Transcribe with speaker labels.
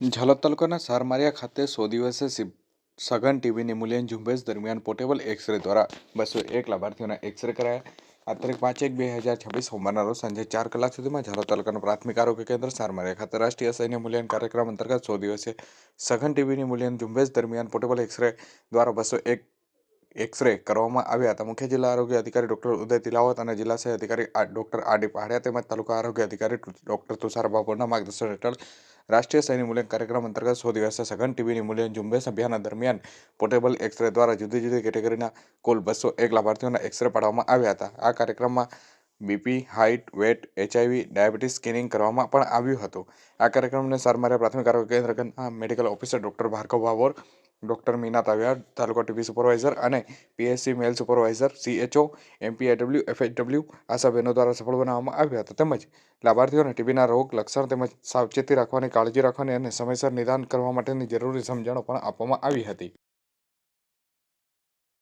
Speaker 1: ઝાલોદ તાલુકાના સારમારિયા ખાતે સો દિવસે સઘન ટીબીની મૂલ્યન ઝુંબેશ દરમિયાન પોર્ટેબલ એક્સરે દ્વારા બસો એક લાભાર્થીઓના એક્સરે કરાયા. આ તારીખ પાંચ એક બે હજાર છવ્વીસ સોમવારના રોજ સાંજે ચાર કલાક સુધીમાં ઝાલોદ તાલુકાનું પ્રાથમિક આરોગ્ય કેન્દ્ર સારમારિયા ખાતે રાષ્ટ્રીય સૈન્ય મૂલ્યાંકન કાર્યક્રમ અંતર્ગત સો દિવસે સઘન ટીબીની મૂલ્યાંકન ઝુંબેશ દરમિયાન પોર્ટેબલ એક્સરે દ્વારા બસો એક એક્સરે કરવામાં આવ્યા હતા. મુખ્ય જિલ્લા આરોગ્ય અધિકારી ડોક્ટર ઉદય તિલાવત અને જિલ્લા સહ અધિકારી ડૉક્ટર આર ડી પહાડિયા તેમજ તાલુકા આરોગ્ય અધિકારી ડોક્ટર તુષાર બાબુરના માર્ગદર્શન હેઠળ રાષ્ટ્રીય સૈન્ય મૂલ્યાંકન કાર્યક્રમ અંતર્ગત સો દિવસે સઘન ટીબીની મૂલ્યાંકન ઝુંબેશ અભિયાન દરમિયાન પોર્ટેબલ એક્સરે દ્વારા જુદી જુદી કેટેગરીના કુલ બસો એક લાભાર્થીઓના એક્સરે પાડવામાં આવ્યા હતા. આ કાર્યક્રમમાં BP, height, weight HIV diabetes scanning કરવામાં પણ આવ્યું હતું. આ કાર્યક્રમને સારમાર્યા પ્રાથમિક આરોગ્ય કેન્દ્રના મેડિકલ ઓફિસર ડોક્ટર ભાર્ગવ ભાવોર ડોક્ટર મીના તાવ્યા તાલુકા ટીપી સુપરવાઇઝર અને PSC male supervisor CHO MPHW FHW આ સભ્યનો દ્વારા સફળ બનાવવામાં આવ્યા હતા. તેમજ લાભાર્થીઓને ટીબીના રોગ, લક્ષણ તેમજ સાવચેતી રાખવાની, કાળજી રાખવાની અને સમયસર નિદાન કરવા માટેની જરૂરી સમજણો પણ આપવામાં આવી હતી.